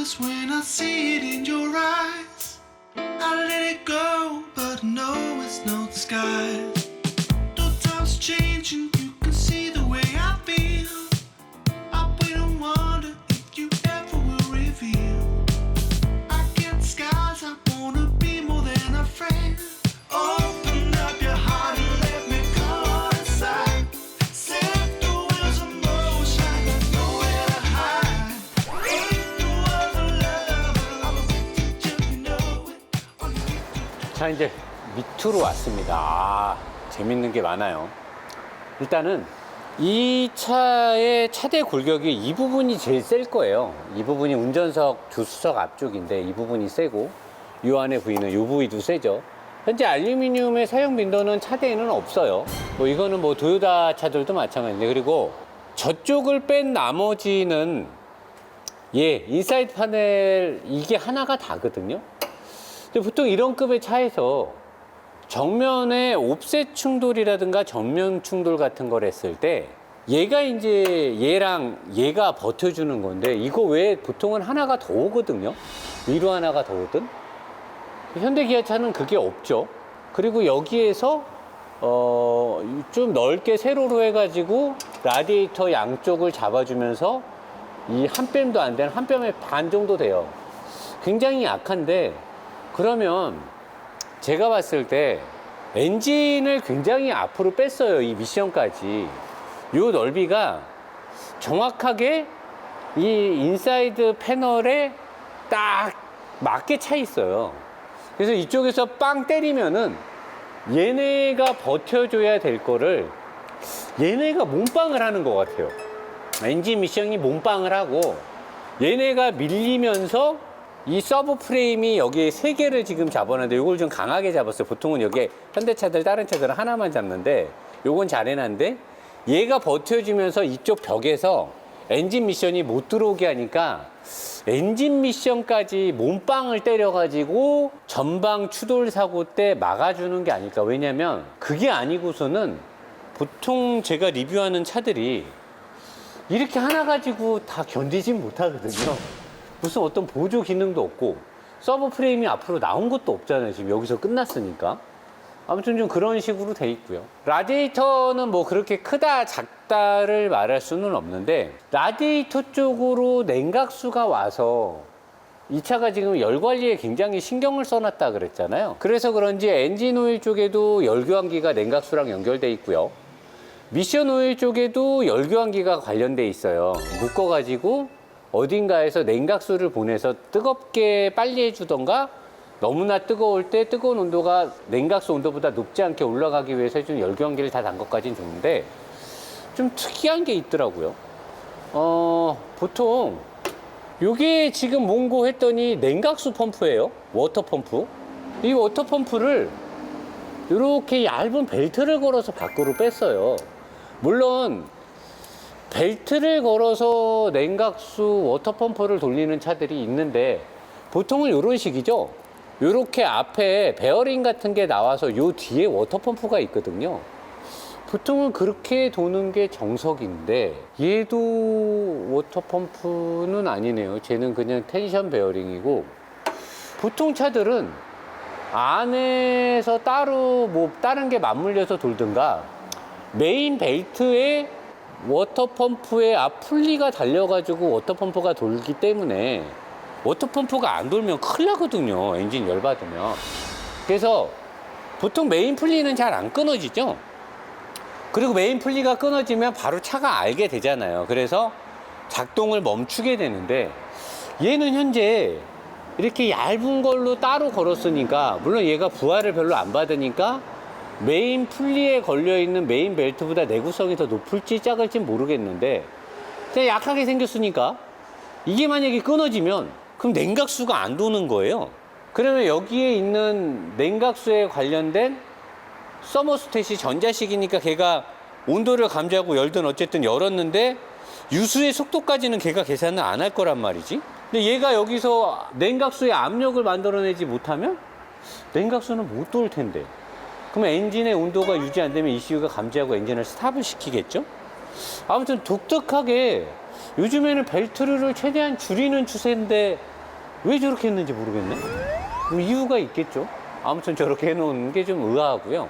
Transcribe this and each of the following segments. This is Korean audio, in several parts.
promise when I see it in your eyes. I let it go, but no, it's no disguise. 자 이제 밑으로 왔습니다. 아, 재밌는 게 많아요. 일단은 이 차의 차대 골격이 이 부분이 제일 셀 거예요. 이 부분이 운전석 조수석 앞쪽인데 이 부분이 세고 이 안에 부위는 이 부위도 세죠. 현재 알루미늄의 사용 빈도는 차대에는 없어요. 뭐 이거는 뭐 도요타 차들도 마찬가지인데 그리고 저쪽을 뺀 나머지는 예 인사이드 파넬 이게 하나가 다거든요. 근데 보통 이런 급의 차에서 정면에 옵셋 충돌이라든가 전면 충돌 같은 걸 했을 때 얘가 이제 얘랑 얘가 버텨주는 건데 이거 외에 보통은 하나가 더 오거든요. 위로 하나가 더 오든. 현대 기아차는 그게 없죠. 그리고 여기에서 어, 좀 넓게 세로로 해가지고 라디에이터 양쪽을 잡아주면서 이한 뼘도 안 되는 한 뼘의 반 정도 돼요. 굉장히 약한데 그러면 제가 봤을 때 엔진을 굉장히 앞으로 뺐어요. 이 미션까지. 요 넓이가 정확하게 이 인사이드 패널에 딱 맞게 차 있어요. 그래서 이쪽에서 빵 때리면은 얘네가 버텨줘야 될 거를 얘네가 몸빵을 하는 것 같아요. 엔진 미션이 몸빵을 하고 얘네가 밀리면서 이 서브 프레임이 여기에 세 개를 지금 잡았는데 이걸 좀 강하게 잡았어요. 보통은 여기에 현대차들 다른 차들은 하나만 잡는데 요건 잘 해놨는데 얘가 버텨주면서 이쪽 벽에서 엔진 미션이 못 들어오게 하니까 엔진 미션까지 몸빵을 때려가지고 전방 추돌 사고 때 막아주는 게 아닐까. 왜냐면 그게 아니고서는 보통 제가 리뷰하는 차들이 이렇게 하나 가지고 다 견디진 못하거든요. 무슨 어떤 보조 기능도 없고 서브 프레임이 앞으로 나온 것도 없잖아요. 지금 여기서 끝났으니까. 아무튼 좀 그런 식으로 돼 있고요. 라디에이터는 뭐 그렇게 크다 작다를 말할 수는 없는데 라디에이터 쪽으로 냉각수가 와서 이 차가 지금 열 관리에 굉장히 신경을 써놨다 그랬잖아요. 그래서 그런지 엔진 오일 쪽에도 열교환기가 냉각수랑 연결돼 있고요. 미션 오일 쪽에도 열교환기가 관련돼 있어요. 묶어가지고 어딘가에서 냉각수를 보내서 뜨겁게 빨리 해주던가 너무나 뜨거울 때 뜨거운 온도가 냉각수 온도보다 높지 않게 올라가기 위해서 해준 열교환기를 다 단 것까지는 좋은데 좀 특이한 게 있더라고요. 어, 보통 요게 지금 몽고 했더니 냉각수 펌프예요. 워터 펌프. 이 워터 펌프를 이렇게 얇은 벨트를 걸어서 밖으로 뺐어요. 물론 벨트를 걸어서 냉각수 워터펌프를 돌리는 차들이 있는데 보통은 이런 식이죠. 이렇게 앞에 베어링 같은 게 나와서 요 뒤에 워터펌프가 있거든요. 보통은 그렇게 도는 게 정석인데 얘도 워터펌프는 아니네요. 쟤는 그냥 텐션 베어링이고 보통 차들은 안에서 따로 뭐 다른 게 맞물려서 돌든가 메인 벨트에 워터펌프에 앞 풀리가 달려가지고 워터펌프가 돌기 때문에 워터펌프가 안 돌면 큰일 나거든요. 엔진 열받으면. 그래서 보통 메인 풀리는 잘 안 끊어지죠. 그리고 메인 풀리가 끊어지면 바로 차가 알게 되잖아요. 그래서 작동을 멈추게 되는데 얘는 현재 이렇게 얇은 걸로 따로 걸었으니까 물론 얘가 부하를 별로 안 받으니까 메인 풀리에 걸려 있는 메인 벨트보다 내구성이 더 높을지 작을지 모르겠는데 그냥 약하게 생겼으니까 이게 만약에 끊어지면 그럼 냉각수가 안 도는 거예요. 그러면 여기에 있는 냉각수에 관련된 서머스탯이 전자식이니까 걔가 온도를 감지하고 열든 어쨌든 열었는데 유수의 속도까지는 걔가 계산을 안 할 거란 말이지. 근데 얘가 여기서 냉각수의 압력을 만들어내지 못하면 냉각수는 못 돌 텐데. 그러면 엔진의 온도가 유지 안 되면 ECU가 감지하고 엔진을 스탑을 시키겠죠? 아무튼 독특하게 요즘에는 벨트를 최대한 줄이는 추세인데 왜 저렇게 했는지 모르겠네. 뭐 이유가 있겠죠. 아무튼 저렇게 해놓은 게 좀 의아하고요.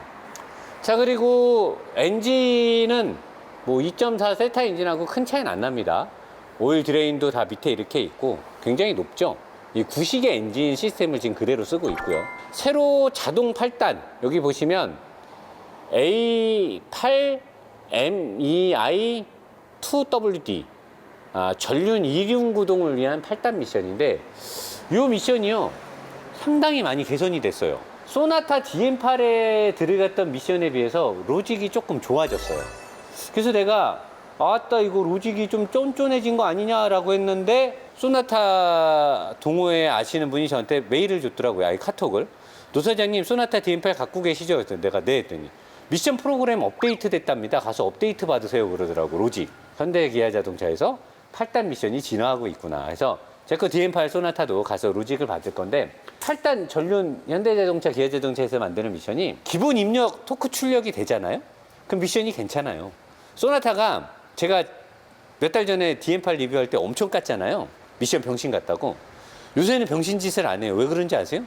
자 그리고 엔진은 뭐 2.4 세타 엔진하고 큰 차이는 안 납니다. 오일 드레인도 다 밑에 이렇게 있고 굉장히 높죠. 이 구식의 엔진 시스템을 지금 그대로 쓰고 있고요. 새로 자동 8단 여기 보시면 A8MEI2WD 아, 전륜 이륜 구동을 위한 8단 미션인데 이 미션이요 상당히 많이 개선이 됐어요. 소나타 DM8에 들어갔던 미션에 비해서 로직이 조금 좋아졌어요. 그래서 내가 아따 이거 로직이 좀 쫀쫀해진 거 아니냐라고 했는데 소나타 동호회 아시는 분이 저한테 메일을 줬더라고요. 아이 카톡을. 노 사장님 소나타 DM8 갖고 계시죠? 그랬더니 내가 네 했더니 미션 프로그램 업데이트 됐답니다. 가서 업데이트 받으세요 그러더라고 로직. 현대 기아 자동차에서 8단 미션이 진화하고 있구나. 그래서 제거 DM8 소나타도 가서 로직을 받을 건데 8단 전륜 현대자동차 기아자동차에서 만드는 미션이 기본 입력 토크 출력이 되잖아요. 그럼 미션이 괜찮아요. 소나타가 제가 몇 달 전에 DM8 리뷰할 때 엄청 깠잖아요. 미션 병신 같다고. 요새는 병신 짓을 안 해요. 왜 그런지 아세요?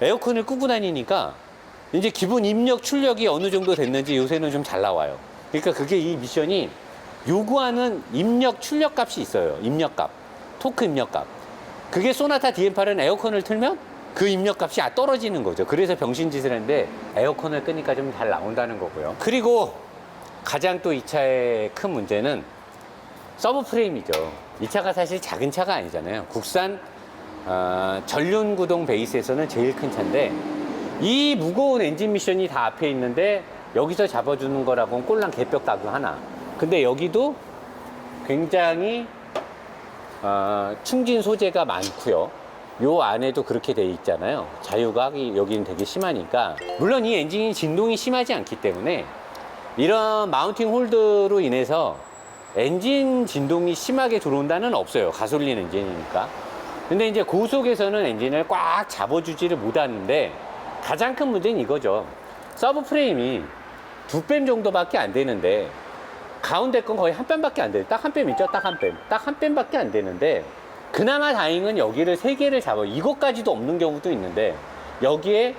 에어컨을 끄고 다니니까 이제 기본 입력 출력이 어느 정도 됐는지 요새는 좀 잘 나와요. 그러니까 그게 이 미션이 요구하는 입력 출력 값이 있어요. 입력 값. 토크 입력 값. 그게 소나타 DM8은 에어컨을 틀면 그 입력 값이 아 떨어지는 거죠. 그래서 병신 짓을 했는데 에어컨을 끄니까 좀 잘 나온다는 거고요. 그리고 가장 또 이 차의 큰 문제는 서브 프레임이죠. 이 차가 사실 작은 차가 아니잖아요. 국산 어, 전륜 구동 베이스에서는 제일 큰 차인데 이 무거운 엔진 미션이 다 앞에 있는데 여기서 잡아주는 거라고는 꼴랑 개벽 가구 하나. 근데 여기도 굉장히 어, 충진 소재가 많고요. 요 안에도 그렇게 돼 있잖아요. 자유각이 여기는 되게 심하니까 물론 이 엔진이 진동이 심하지 않기 때문에 이런 마운팅 홀드로 인해서 엔진 진동이 심하게 들어온다는 없어요. 가솔린 엔진이니까. 근데 이제 고속에서는 엔진을 꽉 잡아주지를 못하는데 가장 큰 문제는 이거죠. 서브 프레임이 두 뺨 정도밖에 안 되는데 가운데 건 거의 한 뺨밖에 안 돼요. 딱 한 뺨 있죠? 딱 한 뺨. 딱 한 뺨밖에 안 되는데 그나마 다행은 여기를 세 개를 잡아. 이것까지도 없는 경우도 있는데 여기에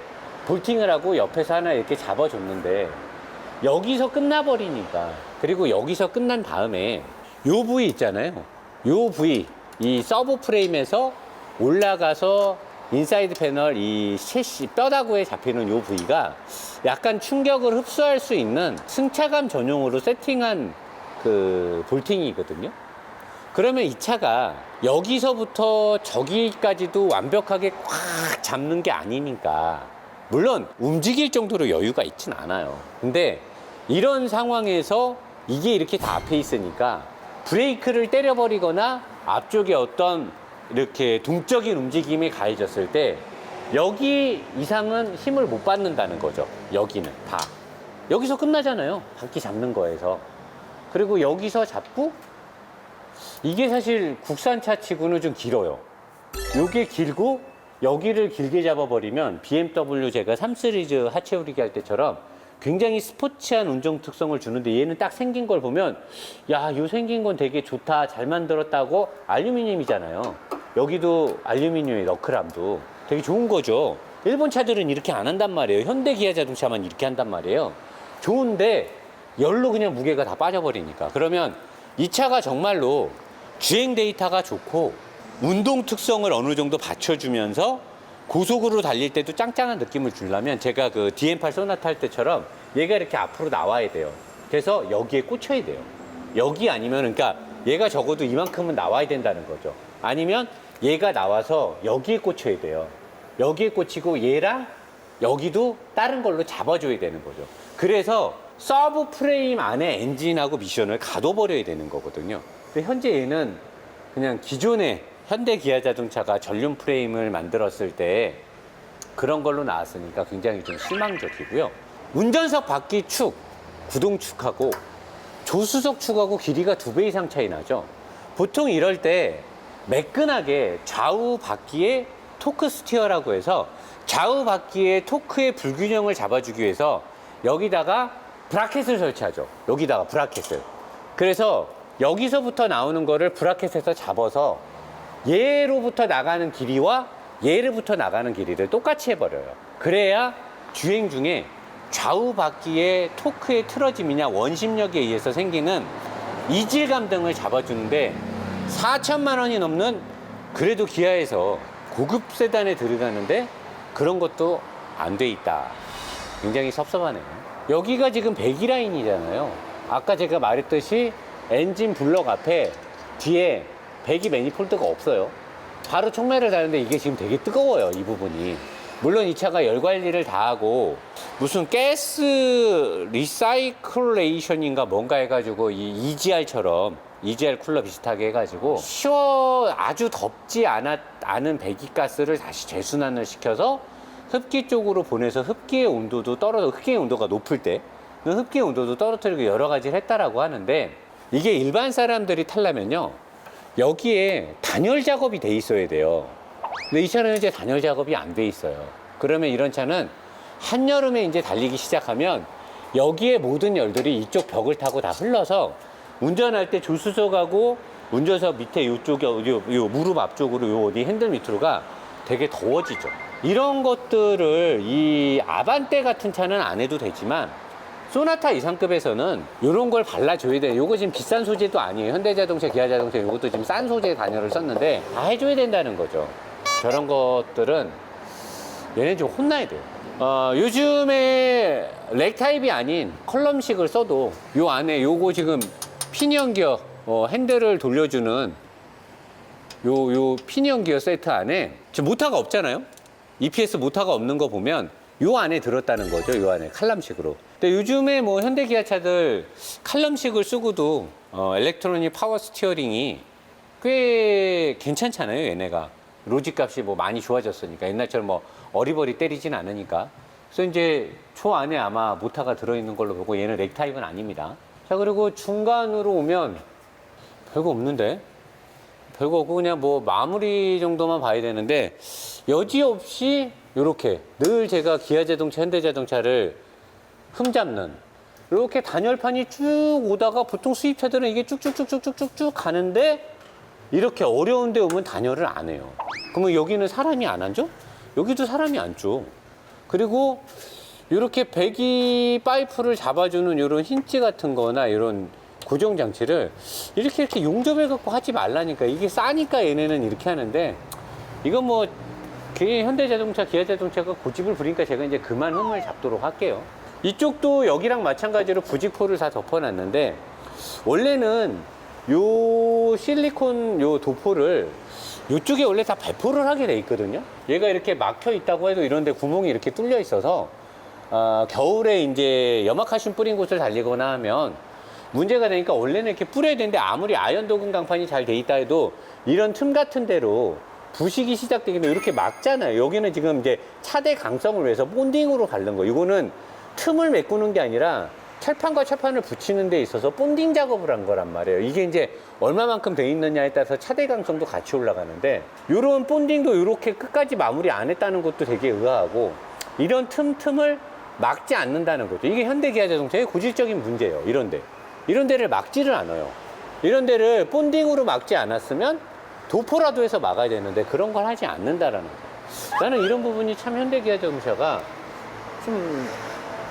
볼팅을 하고 옆에서 하나 이렇게 잡아줬는데 여기서 끝나버리니까 그리고 여기서 끝난 다음에 요 부위 있잖아요. 요 부위 이 서브 프레임에서 올라가서 인사이드 패널 이 셰시 뼈다구에 잡히는 요 부위가 약간 충격을 흡수할 수 있는 승차감 전용으로 세팅한 그 볼팅이거든요. 그러면 이 차가 여기서부터 저기까지도 완벽하게 꽉 잡는 게 아니니까 물론 움직일 정도로 여유가 있진 않아요. 근데 이런 상황에서 이게 이렇게 다 앞에 있으니까 브레이크를 때려버리거나 앞쪽에 어떤 이렇게 동적인 움직임이 가해졌을 때 여기 이상은 힘을 못 받는다는 거죠. 여기는 다. 여기서 끝나잖아요. 바퀴 잡는 거에서. 그리고 여기서 잡고 이게 사실 국산차 치고는 좀 길어요. 요게 길고 여기를 길게 잡아버리면 BMW 제가 3 시리즈 하체 우리기 할 때처럼 굉장히 스포츠한 운전 특성을 주는데 얘는 딱 생긴 걸 보면 야, 요 생긴 건 되게 좋다, 잘 만들었다고 알루미늄이잖아요. 여기도 알루미늄의 너클함도 되게 좋은 거죠. 일본 차들은 이렇게 안 한단 말이에요. 현대 기아 자동차만 이렇게 한단 말이에요. 좋은데 열로 그냥 무게가 다 빠져버리니까. 그러면 이 차가 정말로 주행 데이터가 좋고 운동 특성을 어느 정도 받쳐주면서 고속으로 달릴 때도 짱짱한 느낌을 주려면 제가 그 DM8 소나타 할 때처럼 얘가 이렇게 앞으로 나와야 돼요. 그래서 여기에 꽂혀야 돼요. 여기 아니면 그러니까 얘가 적어도 이만큼은 나와야 된다는 거죠. 아니면 얘가 나와서 여기에 꽂혀야 돼요. 여기에 꽂히고 얘랑 여기도 다른 걸로 잡아줘야 되는 거죠. 그래서 서브 프레임 안에 엔진하고 미션을 가둬버려야 되는 거거든요. 근데 현재 얘는 그냥 기존의 현대 기아 자동차가 전륜 프레임을 만들었을 때 그런 걸로 나왔으니까 굉장히 좀 실망적이고요. 운전석 바퀴 축, 구동축하고 조수석 축하고 길이가 두 배 이상 차이 나죠. 보통 이럴 때 매끈하게 좌우 바퀴에 토크 스티어라고 해서 좌우 바퀴의 토크의 불균형을 잡아주기 위해서 여기다가 브라켓을 설치하죠. 여기다가 브라켓을. 그래서 여기서부터 나오는 거를 브라켓에서 잡아서 얘로부터 나가는 길이와 얘로부터 나가는 길이를 똑같이 해버려요. 그래야 주행 중에 좌우 바퀴의 토크의 틀어짐이냐 원심력에 의해서 생기는 이질감 등을 잡아주는데 4천만 원이 넘는 그래도 기아에서 고급 세단에 들어가는데 그런 것도 안 돼 있다. 굉장히 섭섭하네요. 여기가 지금 배기 라인이잖아요. 아까 제가 말했듯이 엔진 블럭 앞에 뒤에 배기 매니폴드가 없어요. 바로 촉매를 다는데 이게 지금 되게 뜨거워요, 이 부분이. 물론 이 차가 열 관리를 다 하고 무슨 가스 리사이클레이션인가 뭔가 해가지고 이 EGR처럼 EGR 쿨러 비슷하게 해가지고 시워 아주 덥지 않았, 않은 배기가스를 다시 재순환을 시켜서 흡기 쪽으로 보내서 흡기의 온도도 떨어져 흡기의 온도가 높을 때 흡기의 온도도 떨어뜨리고 여러 가지를 했다라고 하는데 이게 일반 사람들이 타려면요 여기에 단열 작업이 돼 있어야 돼요. 근데 이 차는 이제 단열 작업이 안 돼 있어요. 그러면 이런 차는 한여름에 이제 달리기 시작하면 여기에 모든 열들이 이쪽 벽을 타고 다 흘러서 운전할 때 조수석하고 운전석 밑에 이쪽에 요, 요 무릎 앞쪽으로 요 어디 핸들 밑으로가 되게 더워지죠. 이런 것들을 이 아반떼 같은 차는 안 해도 되지만 소나타 이상급에서는 이런 걸 발라줘야 돼요. 요거 지금 비싼 소재도 아니에요. 현대자동차, 기아자동차 요것도 지금 싼 소재 단열을 썼는데 다 해줘야 된다는 거죠. 저런 것들은 얘네 좀 혼나야 돼요. 어, 요즘에 렉 타입이 아닌 컬럼식을 써도 요 안에 요거 지금 피니언 기어 어, 핸들을 돌려주는 요, 요 피니언 기어 세트 안에 지금 모터가 없잖아요. EPS 모터가 없는 거 보면 요 안에 들었다는 거죠. 요 안에 칼럼식으로. 근데 요즘에 뭐 현대 기아차들 칼럼식을 쓰고도 어, 일렉트로닉 파워 스티어링이 꽤 괜찮잖아요. 얘네가 로직 값이 뭐 많이 좋아졌으니까 옛날처럼 뭐 어리버리 때리진 않으니까. 그래서 이제 초 안에 아마 모터가 들어있는 걸로 보고 얘는 렉 타입은 아닙니다. 자 그리고 중간으로 오면 별거 없는데 별거 없고 그냥 뭐 마무리 정도만 봐야 되는데 여지없이 이렇게 늘 제가 기아 자동차, 현대 자동차를 흠잡는 이렇게 단열판이 쭉 오다가 보통 수입차들은 이게 쭉쭉쭉쭉쭉쭉 가는데 이렇게 어려운 데 오면 단열을 안 해요. 그러면 여기는 사람이 안 앉죠? 여기도 사람이 앉죠. 그리고 이렇게 배기 파이프를 잡아주는 이런 힌지 같은 거나 이런 고정 장치를 이렇게 이렇게 용접해 갖고 하지 말라니까 이게 싸니까 얘네는 이렇게 하는데 이건 뭐 기- 현대자동차, 기아자동차가 고집을 부리니까 제가 이제 그만 흠을 잡도록 할게요. 이쪽도 여기랑 마찬가지로 부직포를 다 덮어놨는데 원래는 요 실리콘 요 도포를 이쪽에 원래 다 배포를 하게 돼 있거든요. 얘가 이렇게 막혀 있다고 해도 이런데 구멍이 이렇게 뚫려 있어서 아, 겨울에 이제 염화칼슘 뿌린 곳을 달리거나 하면 문제가 되니까 원래는 이렇게 뿌려야 되는데 아무리 아연 도금 강판이 잘 돼 있다 해도 이런 틈 같은 데로 부식이 시작되기는 이렇게 막잖아요. 여기는 지금 이제 차대 강성을 위해서 본딩으로 가른 거. 이거는 틈을 메꾸는 게 아니라 철판과 철판을 붙이는 데 있어서 본딩 작업을 한 거란 말이에요. 이게 이제 얼마만큼 돼 있느냐에 따라서 차대 강성도 같이 올라가는데 이런 본딩도 이렇게 끝까지 마무리 안 했다는 것도 되게 의아하고 이런 틈틈을 막지 않는다는 거죠. 이게 현대기아 자동차의 고질적인 문제예요. 이런 데 이런 데를 막지를 않아요. 이런 데를 본딩으로 막지 않았으면 도포라도 해서 막아야 되는데 그런 걸 하지 않는다라는 거. 나는 이런 부분이 참 현대기아자동차가 좀,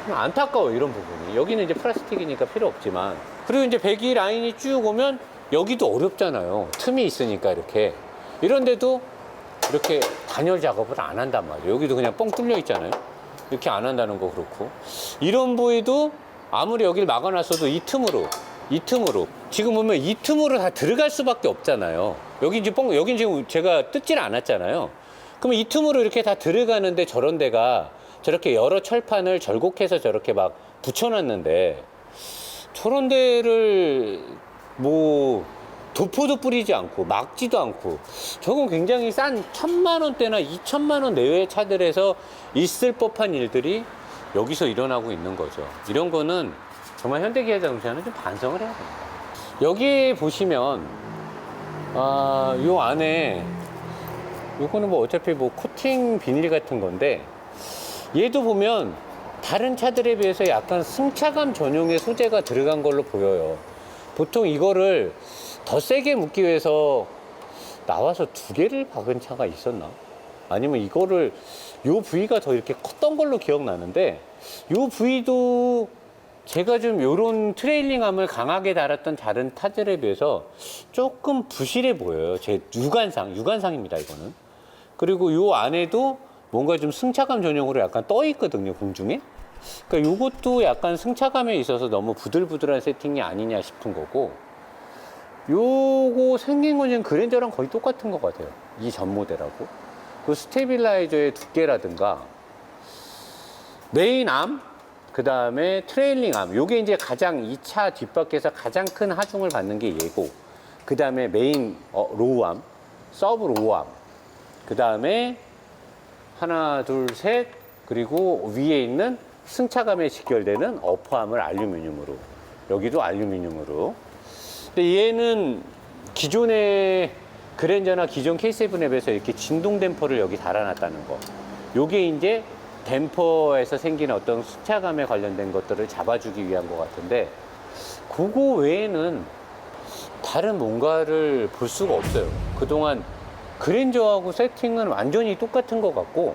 좀 안타까워 이런 부분이. 여기는 이제 플라스틱이니까 필요 없지만 그리고 이제 배기 라인이 쭉 오면 여기도 어렵잖아요. 틈이 있으니까 이렇게 이런데도 이렇게 단열 작업을 안 한단 말이에요. 여기도 그냥 뻥 뚫려 있잖아요. 이렇게 안 한다는 거 그렇고 이런 부위도 아무리 여기를 막아놨어도 이 틈으로 이 틈으로 지금 보면 이 틈으로 다 들어갈 수밖에 없잖아요. 여기 이제 뻥 여긴 지금 제가 뜯질 않았잖아요. 그러면 이 틈으로 이렇게 다 들어가는데 저런 데가 저렇게 여러 철판을 절곡해서 저렇게 막 붙여놨는데 저런 데를 뭐 도포도 뿌리지 않고 막지도 않고 저건 굉장히 싼 천만 원대나 이천만 원 내외의 차들에서 있을 법한 일들이 여기서 일어나고 있는 거죠. 이런 거는 정말 현대기아 자 동차는 좀 반성을 해야 됩니다. 여기 보시면 아, 요 안에 요거는 뭐 어차피 뭐 코팅 비닐 같은 건데 얘도 보면 다른 차들에 비해서 약간 승차감 전용의 소재가 들어간 걸로 보여요. 보통 이거를 더 세게 묶기 위해서 나와서 두 개를 박은 차가 있었나? 아니면 이거를 요 부위가 더 이렇게 컸던 걸로 기억나는데 요 부위도 제가 좀 요런 트레일링함을 강하게 달았던 다른 타들에 비해서 조금 부실해 보여요. 제 육안상, 육안상입니다, 이거는. 그리고 요 안에도 뭔가 좀 승차감 전용으로 약간 떠 있거든요, 공중에. 그러니까 요것도 약간 승차감에 있어서 너무 부들부들한 세팅이 아니냐 싶은 거고 요거 생긴 건 지금 그랜저랑 거의 똑같은 것 같아요. 이 전 모델하고. 그 스테빌라이저의 두께라든가 메인 암, 그 다음에 트레일링 암. 요게 이제 가장 이 차 뒷바퀴에서 가장 큰 하중을 받는 게 얘고, 그 다음에 메인 어, 로우 암, 서브 로우 암. 그 다음에 하나, 둘, 셋. 그리고 위에 있는 승차감에 직결되는 어퍼암을 알루미늄으로. 여기도 알루미늄으로. 근데 얘는 기존의 그랜저나 기존 K7에 비해서 이렇게 진동 댐퍼를 여기 달아놨다는 거. 요게 이제 댐퍼에서 생기는 어떤 승차감에 관련된 것들을 잡아주기 위한 것 같은데, 그거 외에는 다른 뭔가를 볼 수가 없어요. 그동안 그랜저하고 세팅은 완전히 똑같은 것 같고,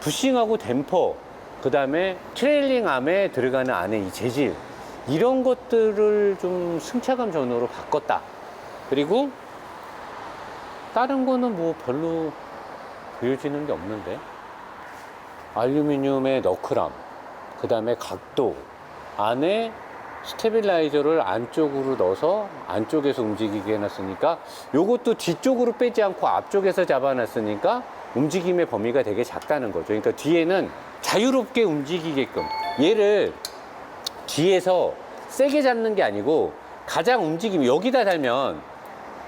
부싱하고 댐퍼, 그 다음에 트레일링 암에 들어가는 안에 이 재질, 이런 것들을 좀 승차감 전으로 바꿨다. 그리고 다른 거는 뭐 별로 보여지는 게 없는데. 알루미늄의 너클함, 그 다음에 각도, 안에 스테빌라이저를 안쪽으로 넣어서 안쪽에서 움직이게 해놨으니까 요것도 뒤쪽으로 빼지 않고 앞쪽에서 잡아놨으니까 움직임의 범위가 되게 작다는 거죠. 그러니까 뒤에는 자유롭게 움직이게끔 얘를 뒤에서 세게 잡는 게 아니고 가장 움직임 여기다 달면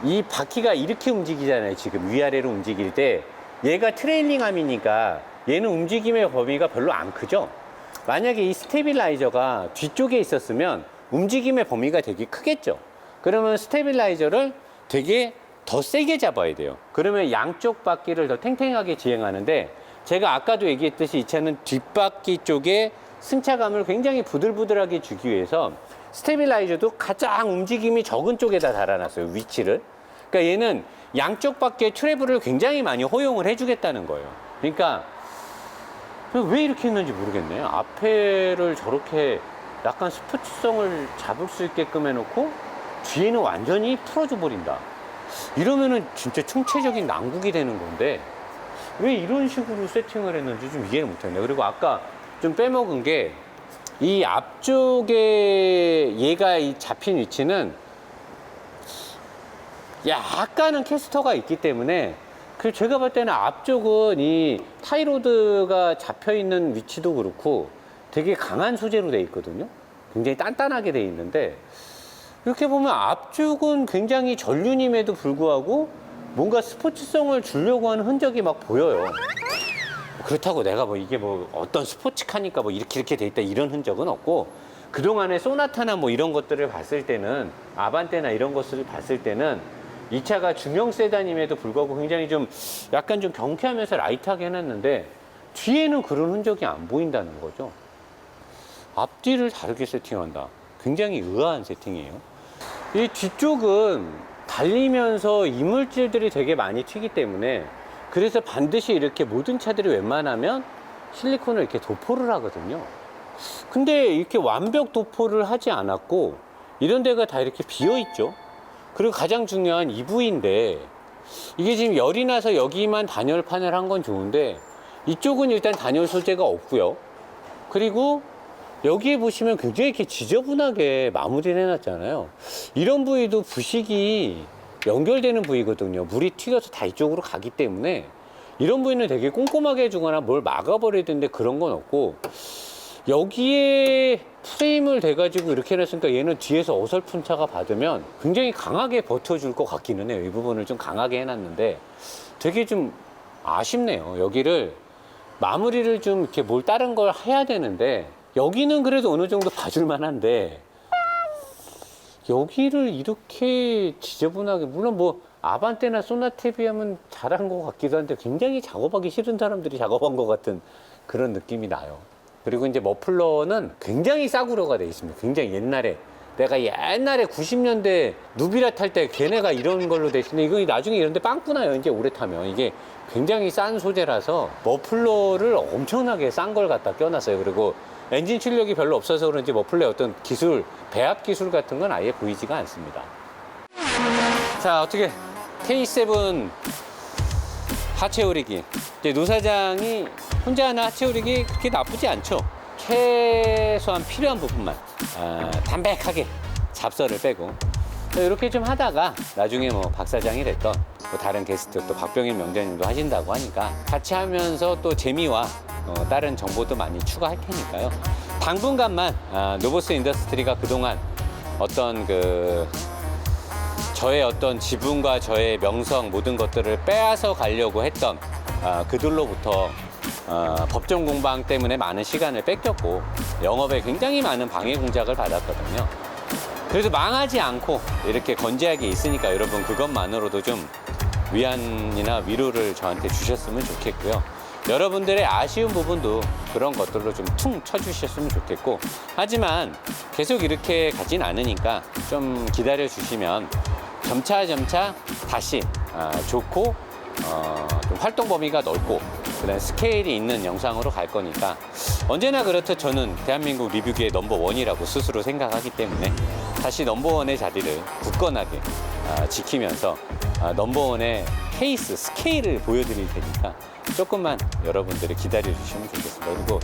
이 바퀴가 이렇게 움직이잖아요. 지금 위아래로 움직일 때 얘가 트레일링함이니까 얘는 움직임의 범위가 별로 안 크죠. 만약에 이 스테빌라이저가 뒤쪽에 있었으면 움직임의 범위가 되게 크겠죠. 그러면 스테빌라이저를 되게 더 세게 잡아야 돼요. 그러면 양쪽 바퀴를 더 탱탱하게 지행하는데 제가 아까도 얘기했듯이 이 차는 뒷바퀴 쪽에 승차감을 굉장히 부들부들하게 주기 위해서 스테빌라이저도 가장 움직임이 적은 쪽에다 달아놨어요. 위치를. 그러니까 얘는 양쪽 바퀴의 트래블을 굉장히 많이 허용을 해주겠다는 거예요. 그러니까 왜 이렇게 했는지 모르겠네요. 앞에를 저렇게 약간 스포츠성을 잡을 수 있게끔 해놓고 뒤에는 완전히 풀어줘 버린다. 이러면은 진짜 총체적인 난국이 되는 건데 왜 이런 식으로 세팅을 했는지 좀 이해를 못했네요. 그리고 아까 좀 빼먹은 게 이 앞쪽에 얘가 이 잡힌 위치는 약간은 캐스터가 있기 때문에 그 제가 볼 때는 앞쪽은 이 타이로드가 잡혀 있는 위치도 그렇고 되게 강한 소재로 돼 있거든요. 굉장히 단단하게 돼 있는데 이렇게 보면 앞쪽은 굉장히 전륜임에도 불구하고 뭔가 스포츠성을 주려고 하는 흔적이 막 보여요. 그렇다고 내가 뭐 이게 뭐 어떤 스포츠카니까 뭐 이렇게 이렇게 돼 있다 이런 흔적은 없고 그동안에 소나타나 뭐 이런 것들을 봤을 때는 아반떼나 이런 것을 봤을 때는 이 차가 중형 세단임에도 불구하고 굉장히 좀 약간 좀 경쾌하면서 라이트하게 해놨는데 뒤에는 그런 흔적이 안 보인다는 거죠. 앞뒤를 다르게 세팅한다. 굉장히 의아한 세팅이에요. 이 뒤쪽은 달리면서 이물질들이 되게 많이 튀기 때문에 그래서 반드시 이렇게 모든 차들이 웬만하면 실리콘을 이렇게 도포를 하거든요. 근데 이렇게 완벽 도포를 하지 않았고 이런 데가 다 이렇게 비어 있죠. 그리고 가장 중요한 이 부위인데 이게 지금 열이 나서 여기만 단열판을 한 건 좋은데 이쪽은 일단 단열 소재가 없고요. 그리고 여기에 보시면 굉장히 이렇게 지저분하게 마무리를 해놨잖아요. 이런 부위도 부식이 연결되는 부위거든요. 물이 튀겨서 다 이쪽으로 가기 때문에 이런 부위는 되게 꼼꼼하게 해주거나 뭘 막아버려야 되는데 그런 건 없고 여기에 프레임을 대가지고 이렇게 해놨으니까 얘는 뒤에서 어설픈 차가 받으면 굉장히 강하게 버텨줄 것 같기는 해요. 이 부분을 좀 강하게 해놨는데 되게 좀 아쉽네요. 여기를 마무리를 좀 이렇게 뭘 다른 걸 해야 되는데 여기는 그래도 어느 정도 봐줄 만한데 여기를 이렇게 지저분하게 물론 뭐 아반떼나 소나타에 비하면 잘한 것 같기도 한데 굉장히 작업하기 싫은 사람들이 작업한 것 같은 그런 느낌이 나요. 그리고 이제 머플러는 굉장히 싸구려가 돼 있습니다. 굉장히 옛날에. 내가 옛날에 90년대 누비라 탈 때 걔네가 이런 걸로 대신에 이거 나중에 이런데 빵꾸나요 이제 오래 타면. 이게 굉장히 싼 소재라서 머플러를 엄청나게 싼 걸 갖다 껴놨어요. 그리고 엔진 출력이 별로 없어서 그런지 머플러의 어떤 기술 배합 기술 같은 건 아예 보이지가 않습니다. 자 어떻게 K7 하체 오리기. 이제 노 사장이 혼자 하나 하체 오리기 그렇게 나쁘지 않죠. 최소한 필요한 부분만 아, 담백하게 잡설을 빼고. 이렇게 좀 하다가 나중에 뭐 박 사장이 됐던 뭐 다른 게스트 또 박병일 명장님도 하신다고 하니까 같이 하면서 또 재미와 어, 다른 정보도 많이 추가할 테니까요. 당분간만 아, 노보스 인더스트리가 그동안 어떤 그 저의 어떤 지분과 저의 명성 모든 것들을 빼앗아 가려고 했던 아, 그들로부터 어, 법정 공방 때문에 많은 시간을 뺏겼고 영업에 굉장히 많은 방해 공작을 받았거든요. 그래도 망하지 않고 이렇게 건재하게 있으니까 여러분 그것만으로도 좀 위안이나 위로를 저한테 주셨으면 좋겠고요. 여러분들의 아쉬운 부분도 그런 것들로 좀 퉁 쳐주셨으면 좋겠고 하지만 계속 이렇게 가진 않으니까 좀 기다려 주시면 점차 점차 다시 아, 좋고 어, 좀 활동 범위가 넓고 그다음 스케일이 있는 영상으로 갈 거니까 언제나 그렇듯 저는 대한민국 리뷰계의 넘버 원이라고 스스로 생각하기 때문에 다시 넘버 원의 자리를 굳건하게 아, 지키면서 아, 넘버 원의 케이스 스케일을 보여드릴 테니까 조금만 여러분들이 기다려 주시면 좋겠습니다. 그리고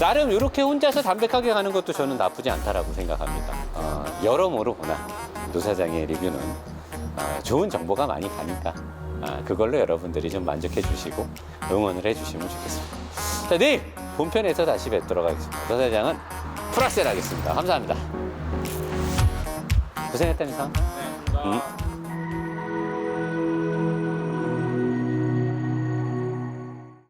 나름 이렇게 혼자서 담백하게 가는 것도 저는 나쁘지 않다라고 생각합니다. 어, 여러모로 보나 노 사장의 리뷰는 어, 좋은 정보가 많이 가니까 아, 그걸로 여러분들이 좀 만족해 주시고 응원을 해 주시면 좋겠습니다. 자, 내일 본편에서 다시 뵙도록 하겠습니다. 노 사장은 프락셀 하겠습니다. 감사합니다. 고생했다니까. 응?